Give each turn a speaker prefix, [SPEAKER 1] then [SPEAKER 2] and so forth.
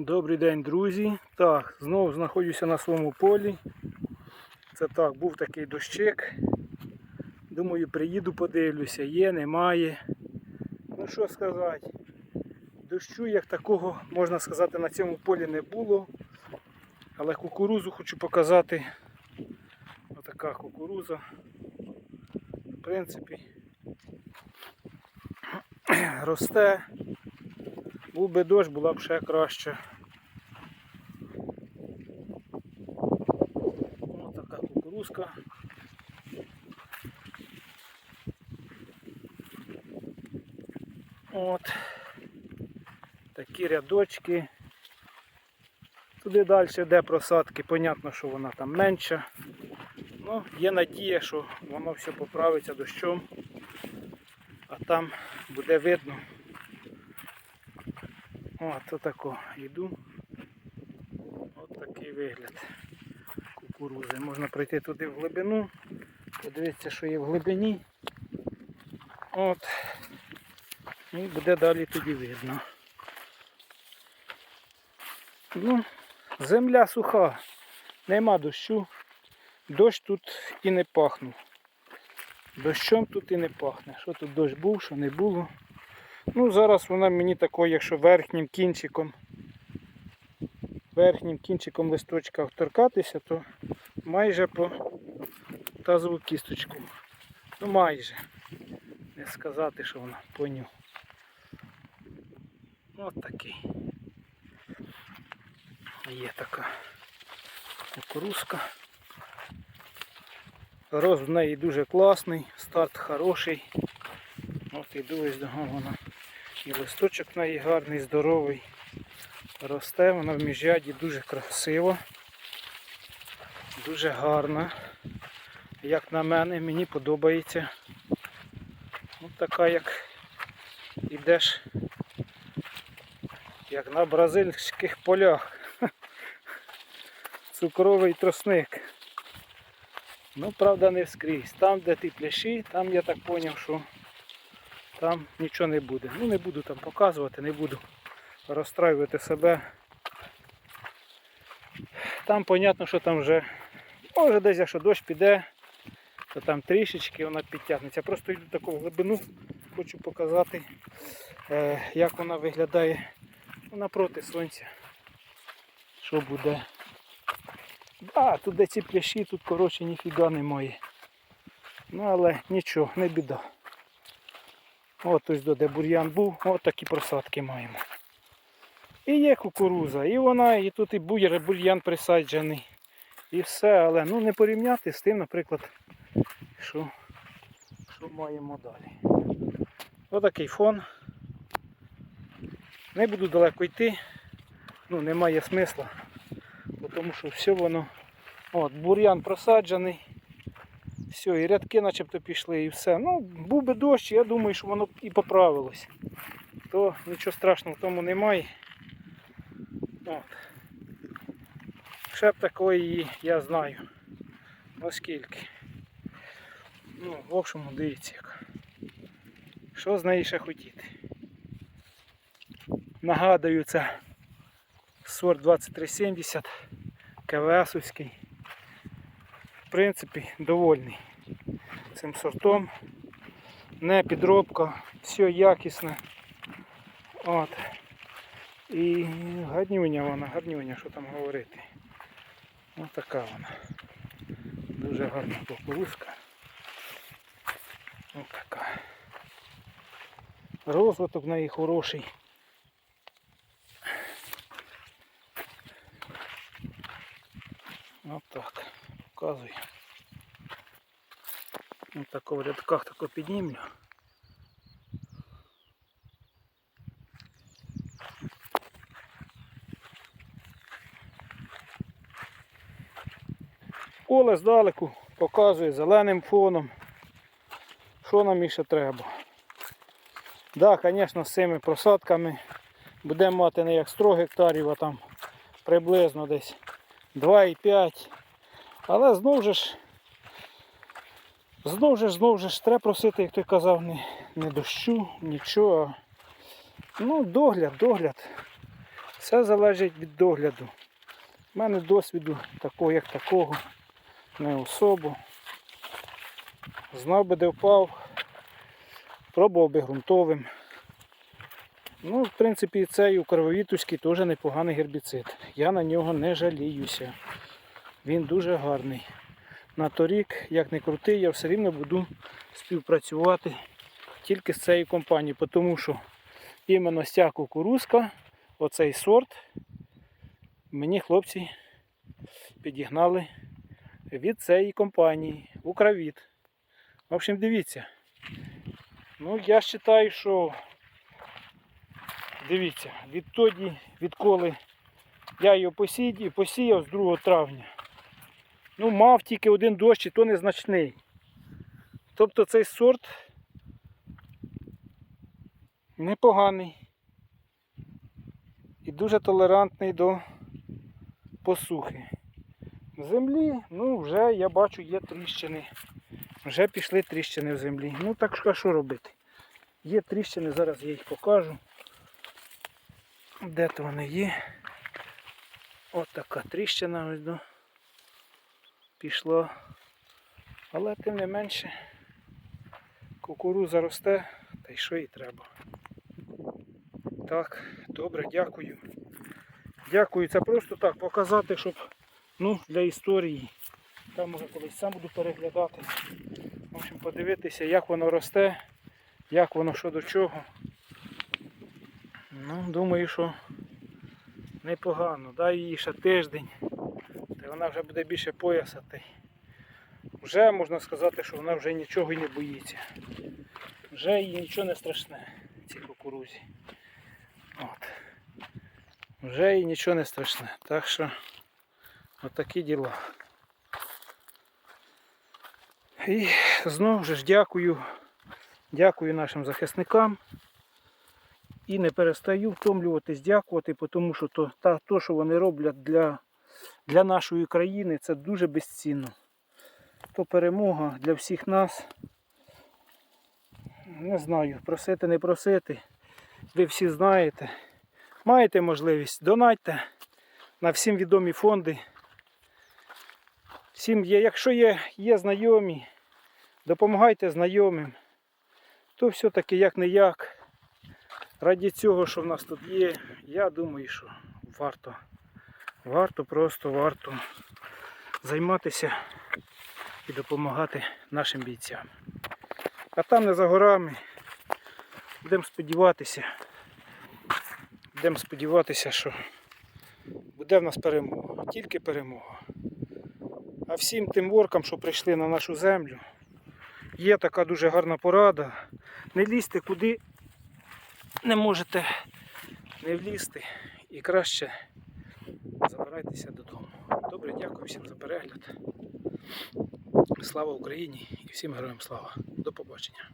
[SPEAKER 1] Добрий день, друзі. Так, знову знаходжуся на своєму полі. Це так, був такий дощик. Думаю, приїду, подивлюся, є, немає. Ну що сказати, дощу як такого, можна сказати, на цьому полі не було. Але кукурузу хочу показати. Отака кукуруза. В принципі, росте. Був би дощ, була б ще краще. Ось така кукурузка. От. Такі рядочки. Туди далі йде просадки, понятно, що вона там менша. Ну, є надія, що воно все поправиться дощом, а там буде видно. О, то йду. От такий вигляд кукурузи. Можна пройти туди в глибину, подивитися, що є в глибині. От. І буде далі тоді видно. Ну, земля суха, нема дощу. Дощ тут і не пахнув. Дощом тут і не пахне. Що тут дощ був, що не було. Ну, зараз вона мені такою, якщо верхнім кінчиком, верхнім кінчиком листочка торкатися, то майже по тазову кісточку. Ну майже. Не сказати, що вона поню. От такий. Є така кукурузка. Рост в неї дуже класний, старт хороший. От іду ось до вона. І листочок в неї гарний, здоровий. Росте, вона в міжряді дуже красиво, дуже гарна. Як на мене, мені подобається. Ось така як ідеш, як на бразильських полях. Цукровий тросник. Ну, правда, не вскрізь. Там, де ті пляші, там я так зрозумів, що там нічого не буде. Ну не буду там показувати, не буду розстраювати себе. Там понятно, що там вже, може десь якщо дощ піде, то там трішечки вона підтягнеться. Просто йду таку глибину, хочу показати, е, як вона виглядає напроти сонця. Що буде. А, тут де ці пляші, тут коротше ніфіга немає. Ну але нічого, не біда. От ось де бур'ян був, от такі просадки маємо. І є кукуруза, і вона, і тут і бур- бур'ян присаджений. І все, але ну не порівняти з тим, наприклад, що, що маємо далі. Отакий фон. Не буду далеко йти, ну немає смисла, тому що все воно. От, бур'ян просаджений. Все, і рядки начебто пішли і все. Ну, був би дощ, я думаю, що воно б і поправилось. То нічого страшного в тому немає. От. Ще б такої я знаю. Оскільки. Ну, в общому, дивіться як. Що з неї ще хотіти? Нагадую, це сорт 2370 КВСовський. В принципі, довольний цим сортом. Не підробка, все якісне. От. І гарнюня вона, гарнюня, що там говорити. Ось така вона. Дуже гарна кукурузка. Ось така. Розвиток в неї хороший. Ось так. Показую. Ось так в рядках тако піднімлю. Поле здалеку показує зеленим фоном. Що нам іще треба? Так, да, звісно, з цими просадками будемо мати не як 100 гектарів, а там приблизно десь 2,5. Але знову ж Знов же, знов же ж треба просити, як той казав, не, не дощу, нічого. Ну, догляд, догляд. Все залежить від догляду. У мене досвіду такого, як такого, не особо. Знав би, де впав, пробував би ґрунтовим. Ну, в принципі, цей укрововітуський теж непоганий гербіцид. Я на нього не жаліюся. Він дуже гарний. На торік, як не крутий, я все рівно буду співпрацювати тільки з цією компанією, тому що іменно ця кукурузка, оцей сорт, мені хлопці підігнали від цієї компанії Укравіт. В общем, дивіться. Ну, я вважаю, що дивіться, відтоді, відколи я його посіяв, посіяв з 2 травня. Ну, мав тільки один дощ, і то незначний. Тобто цей сорт непоганий і дуже толерантний до посухи. В землі, ну, вже я бачу, є тріщини. Вже пішли тріщини в землі. Ну так що, робити? Є тріщини, зараз я їх покажу. Де то вони є? От така тріщина ось до пішла. Але тим не менше кукуруза росте, та й що їй треба. Так, добре, дякую. Дякую. Це просто так показати, щоб ну, для історії. Там може колись сам буду переглядати. В общем, подивитися, як воно росте, як воно що до чого. Ну, думаю, що непогано. Дай їй ще тиждень. Вона вже буде більше поясати. Вже можна сказати, що вона вже нічого не боїться. Вже їй нічого не страшне цій кукурузі. От. Вже їй нічого не страшне. Так що отакі діла. І знову ж дякую, дякую нашим захисникам. І не перестаю втомлюватись, дякувати, тому що то, та, то що вони роблять для, для нашої країни, це дуже безцінно. То перемога для всіх нас. Не знаю, просити, не просити. Ви всі знаєте. Маєте можливість, донатьте на всім відомі фонди. Всім є, якщо є, є знайомі, допомагайте знайомим, то все-таки як не як. Раді цього, що в нас тут є, я думаю, що варто. Варто, просто варто займатися і допомагати нашим бійцям. А там не за горами. Будемо сподіватися. Будемо сподіватися, що буде в нас перемога. Тільки перемога. А всім тим оркам, що прийшли на нашу землю, є така дуже гарна порада. Не лізьте куди не можете не влізти і краще забирайтеся додому. Добре, дякую всім за перегляд. Слава Україні і всім героям слава. До побачення.